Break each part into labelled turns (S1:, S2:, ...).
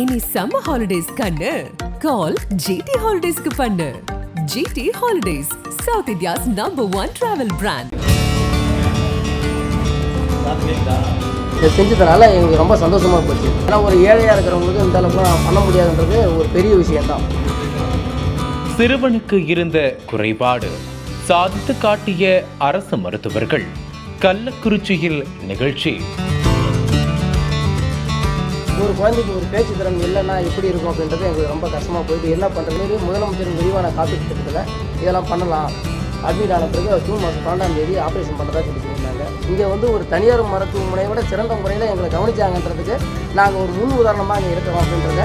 S1: இனி summer holidays கண்ணு. கால் GT ஹாலிடேஸ்க்கு பண்ணு. GT holidays south India's number one travel brand
S2: இதை செஞ்சதுனால எங்களுக்கு ரொம்ப சந்தோஷமாக போச்சு. ஏன்னா ஒரு ஏழையாக இருக்கிறவங்களுக்கு இந்த அளவுக்குலாம் பண்ண முடியாதுன்றது ஒரு பெரிய விஷயம்தான்.
S3: சிறுவனுக்கு இருந்த குறைபாடு சாதித்து காட்டிய அரசு மருத்துவர்கள் கள்ளக்குறிச்சியில் நிகழ்ச்சி.
S2: ஒரு குழந்தைக்கு ஒரு பேச்சு திறன் இல்லைன்னா எப்படி இருக்கும் அப்படின்றது எங்களுக்கு ரொம்ப கஷ்டமாக போயிட்டு என்ன பண்ணுறது முதலமைச்சர் விரிவான காப்பீட்டு திட்டத்தில் இதெல்லாம் பண்ணலாம். அட்மிட் ஆன பிறகு ஜூன் மாதம் பன்னெண்டாம் தேதி ஆப்ரேஷன் பண்ணுறதா சொல்லி சொல்லியிருந்தாங்க. இங்கே வந்து ஒரு தனியார் மருத்துவமனையை விட சிறந்த முறையில் எங்களை கவனிச்சாங்கன்றதுக்கு நாங்கள் ஒரு முன் உதாரணமாக இங்கே இருக்கிறோம் அப்படின்றத.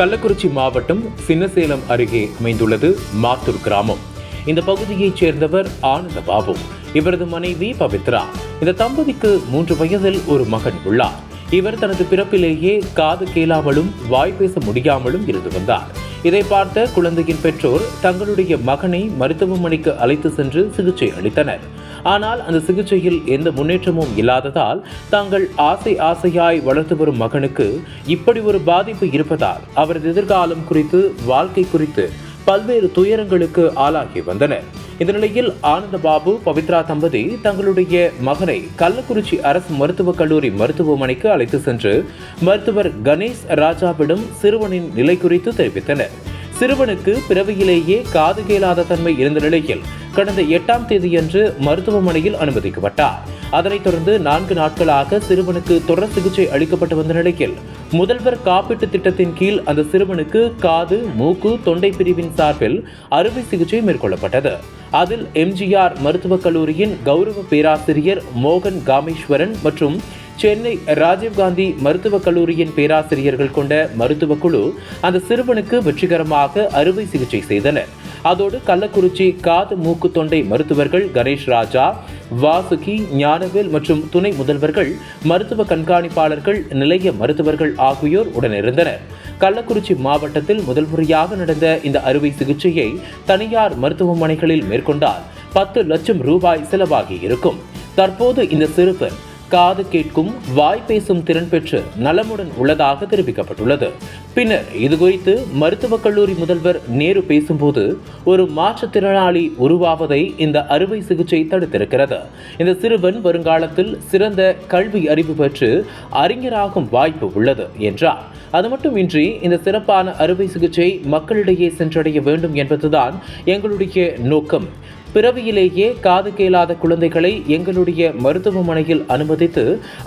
S3: கள்ளக்குறிச்சி மாவட்டம் சின்னசேலம் அருகே அமைந்துள்ளது மாத்தூர் கிராமம். இந்த பகுதியைச் சேர்ந்தவர் ஆனந்த பாபு. இவரது மனைவி பவித்ரா. இந்த தம்பதிக்கு மூன்று வயதில் ஒரு மகன் உள்ளார். இவர் தனது பிறப்பிலேயே காது கேளாமலும் வாய் பேச முடியாமலும் இருந்து வந்தார். இதை பார்த்த குழந்தையின் பெற்றோர் தங்களுடைய மகனை மருத்துவமனைக்கு அழைத்து சென்று சிகிச்சை அளித்தனர். ஆனால் அந்த சிகிச்சையில் எந்த முன்னேற்றமும் இல்லாததால் தாங்கள் ஆசை ஆசையாய் வளர்த்து வரும் மகனுக்கு இப்படி ஒரு பாதிப்பு இருப்பதால் அவரது எதிர்காலம் குறித்து வாழ்க்கை குறித்து பல்வேறு துயரங்களுக்கு ஆளாகி வந்தனர் இந்த நிலையில் ஆனந்தபாபு பவித்ரா தம்பதி தங்களுடைய மகனை கள்ளக்குறிச்சி அரசு மருத்துவக் கல்லூரி மருத்துவமனைக்கு அழைத்து சென்று மருத்துவர் கணேஷ் ராஜாவிடம் சிறுவனின் நிலை குறித்து தெரிவித்தனர். சிறுவனுக்கு பிறவியிலேயே காது கேளாத தன்மை இருந்த நிலையில் கடந்த எட்டாம் தேதியன்று மருத்துவமனையில் அனுமதிக்கப்பட்டார். அதனைத் தொடர்ந்து நான்கு நாட்களாக சிறுவனுக்கு தொடர் சிகிச்சை அளிக்கப்பட்டு வந்த நிலையில் முதல்வர் காப்பீட்டு திட்டத்தின் கீழ் அந்த சிறுவனுக்கு காது மூக்கு தொண்டை பிரிவின் சார்பில் அறுவை சிகிச்சை மேற்கொள்ளப்பட்டது. அதில் எம்ஜிஆர் மருத்துவக் கல்லூரியின் கௌரவ பேராசிரியர் மோகன் காமேஸ்வரன் மற்றும் சென்னை ராஜீவ்காந்தி மருத்துவக் கல்லூரியின் பேராசிரியர்கள் கொண்ட மருத்துவக் குழு அந்த சிறுவனுக்கு வெற்றிகரமாக அறுவை சிகிச்சை செய்தனர். அதோடு கள்ளக்குறிச்சி காது மூக்கு தொண்டை மருத்துவர்கள் கணேஷ் ராஜா வாசுகி ஞானவேல் மற்றும் துணை முதல்வர்கள் மருத்துவ கண்காணிப்பாளர்கள் நிலைய மருத்துவர்கள் ஆகியோர் உடனிருந்தனர். கள்ளக்குறிச்சி மாவட்டத்தில் முதல் முறையாக நடந்த இந்த அறுவை சிகிச்சையை தனியார் மருத்துவமனைகளில் மேற்கொண்டால் பத்து லட்சம் ரூபாய் செலவாகி இருக்கும். தற்போது இந்த சிறுவன் காது கேட்கும் வாய் பேசும் திறன் பெற்று நலமுடன் உள்ளதாக தெரிவிக்கப்பட்டுள்ளது. பின்னர் இதுகுறித்து மருத்துவக் கல்லூரி முதல்வர் நேரு பேசும்போது ஒரு மாற்றுத்திறனாளி உருவாவதை இந்த அறுவை சிகிச்சை தடுத்திருக்கிறது. இந்த சிறுவன் வருங்காலத்தில் சிறந்த கல்வி அறிவு பெற்று அறிஞராகும் வாய்ப்பு உள்ளது என்றார். அது மட்டுமின்றி இந்த சிறப்பான அறுவை சிகிச்சை மக்களிடையே சென்றடைய வேண்டும் என்பதுதான் எங்களுடைய நோக்கம். பிறவியிலேயே காது கேளாத குழந்தைகளை எங்களுடைய மருத்துவமனையில் அனுமதித்து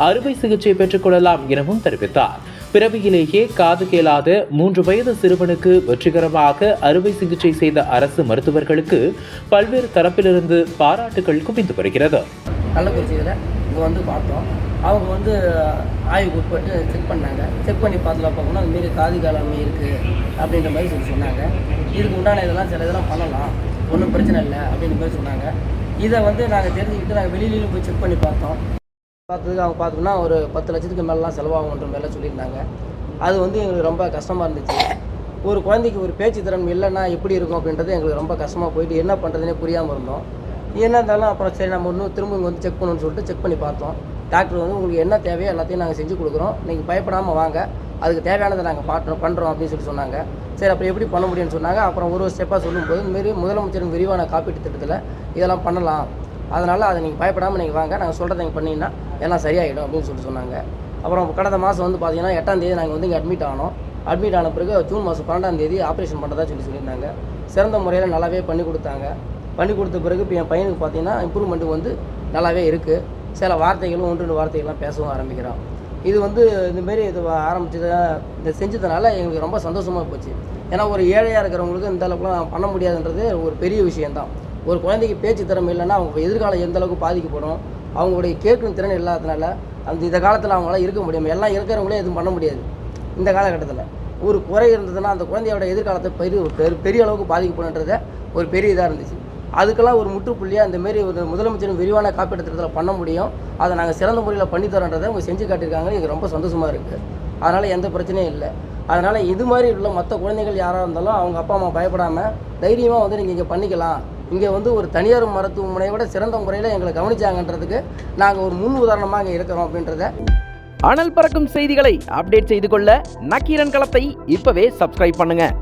S3: அறுவை சிகிச்சை பெற்றுக்கொள்ளலாம் எனவும் தெரிவித்தார். பிறவியிலேயே காது கேளாத மூன்று வயது சிறுவனுக்கு வெற்றிகரமாக அறுவை சிகிச்சை செய்த அரசு மருத்துவர்களுக்கு பல்வேறு தரப்பிலிருந்து பாராட்டுகள் குவிந்து வருகிறது.
S2: கள்ளக்குறிச்சியில் இங்கே வந்து பார்த்தோம். அவங்க வந்து ஆய்வுக்கு உட்பட்டு செக் பண்ணாங்க. செக் பண்ணி பார்த்துல பார்க்கணும் அதுமாரி காது காலாமை இருக்குது அப்படின்ற மாதிரி சொல்லி சொன்னாங்க. இதுக்கு உண்டான இதெல்லாம் சில இதெல்லாம் பண்ணலாம். ஒன்றும் பிரச்சனை இல்லை அப்படின்னு மாதிரி சொன்னாங்க. இதை வந்து நாங்கள் தெரிஞ்சுக்கிட்டு நாங்கள் வெளியிலையும் போய் செக் பண்ணி பார்த்தோம். பார்த்ததுக்கு அவங்க பார்த்தோம்னா ஒரு பத்து லட்சத்துக்கு மேலாம் செலவாகுன்ற மேலே சொல்லியிருந்தாங்க. அது வந்து எங்களுக்கு ரொம்ப கஷ்டமாக இருந்துச்சு. ஒரு குழந்தைக்கு ஒரு பேச்சு திறன் இல்லைன்னா எப்படி இருக்கும் அப்படின்றது எங்களுக்கு ரொம்ப கஷ்டமாக போயிட்டு என்ன பண்ணுறதுனே புரியாமல் இருந்தோம். என்ன இருந்தாலும் அப்புறம் சரி நம்ம இன்னும் திரும்ப இங்கே வந்து செக் பண்ணணும்னு சொல்லிட்டு செக் பண்ணி பார்த்தோம். டாக்டர் வந்து உங்களுக்கு என்ன தேவையோ எல்லாத்தையும் நாங்கள் செஞ்சு கொடுக்குறோம். நீங்கள் பயப்படாமல் வாங்க. அதுக்கு தேவையானதை நாங்கள் பாட்டுறோம் பண்ணுறோம் அப்படின்னு சொல்லி சொன்னாங்க. சரி அப்புறம் எப்படி பண்ண முடியும்னு சொன்னாங்க. அப்புறம் ஒரு ஒரு ஸ்டெப்பாக சொல்லும்போது இந்தமாரி முதலமைச்சரின் விரிவான காப்பீட்டு திட்டத்தில் இதெல்லாம் பண்ணலாம். அதனால் அதை நீங்கள் பயப்படாமல் நீங்கள் வாங்க. நாங்கள் சொல்கிறத நீங்கள் பண்ணிங்கன்னா எல்லாம் சரியாயிடும் அப்படின்னு சொல்லிட்டு சொன்னாங்க. அப்புறம் கடந்த மாதம் வந்து பார்த்தீங்கன்னா எட்டாம் தேதி நாங்கள் வந்து இங்கே அட்மிட் ஆனோம். அட்மிட் ஆன பிறகு ஜூன் மாதம் பன்னெண்டாம் தேதி ஆப்ரேஷன் பண்ணுறதா சொல்லி சொல்லியிருந்தாங்க. சிறந்த முறையில் நல்லாவே பண்ணி கொடுத்தாங்க. பண்ணி கொடுத்த பிறகு இப்போ என் பையனுக்கு பார்த்தீங்கன்னா இம்ப்ரூவ்மெண்ட் வந்து நல்லாவே இருக்குது சில வார்த்தைகளும் ஒன்று ரெண்டு வார்த்தைகள்லாம் பேசவும் ஆரம்பிக்கிறான். இது வந்து இந்தமாரி இது ஆரம்பிச்சது இந்த செஞ்சதுனால எங்களுக்கு ரொம்ப சந்தோஷமாக போச்சு. ஏன்னா ஒரு ஏழையாக இருக்கிறவங்களுக்கு இந்த அளவுக்குலாம் பண்ண முடியாதுன்றது ஒரு பெரிய விஷயந்தான் ஒரு குழந்தைக்கு பேச்சு திறமை இல்லைன்னா அவங்க எதிர்காலம் எந்த அளவுக்கு பாதிக்கப்படும் அவங்களுடைய கேட்கும் திறன் இல்லாததுனால அந்த இந்த காலத்தில் அவங்களால இருக்க முடியும் எல்லாம் இருக்கிறவங்களே எதுவும் பண்ண முடியாது. இந்த காலகட்டத்தில். ஒரு குறை இருந்ததுன்னா அந்த குழந்தையோட எதிர்காலத்தை பெரிய பெரு- பெரிய அளவுக்கு பாதிக்கப்படுன்றத ஒரு பெரிய இதாக இருந்துச்சு. அதுக்கெல்லாம் ஒரு முற்றுப்புள்ளியாக அந்த மாரி ஒரு முதலமைச்சரின் விரிவான காப்பீட்டு திட்டத்தில் பண்ண முடியும். அதை நாங்கள் சிறந்த முறையில் பண்ணித்தரோன்றதை அவங்க செஞ்சு காட்டியிருக்காங்க எனக்கு ரொம்ப சந்தோஷமாக இருக்குது அதனால் எந்த பிரச்சனையும் இல்லை. அதனால் இது மாதிரி உள்ள மற்ற குழந்தைகள் யாராக இருந்தாலும் அவங்க அப்பா அம்மா பயப்படாமல் தைரியமாக வந்து நீங்கள் இங்கே பண்ணிக்கலாம். இங்கே வந்து ஒரு தனியார் மருத்துவமனையை விட சிறந்த முறையில் எங்களை கவனிச்சாங்கன்றதுக்கு நாங்கள் ஒரு முன் உதாரணமாக இங்கே இருக்கிறோம் அப்படின்றத.
S4: அனல் பறக்கும் செய்திகளை அப்டேட் செய்து கொள்ள நக்கீரன் களத்தை இப்போவே சப்ஸ்கிரைப் பண்ணுங்கள்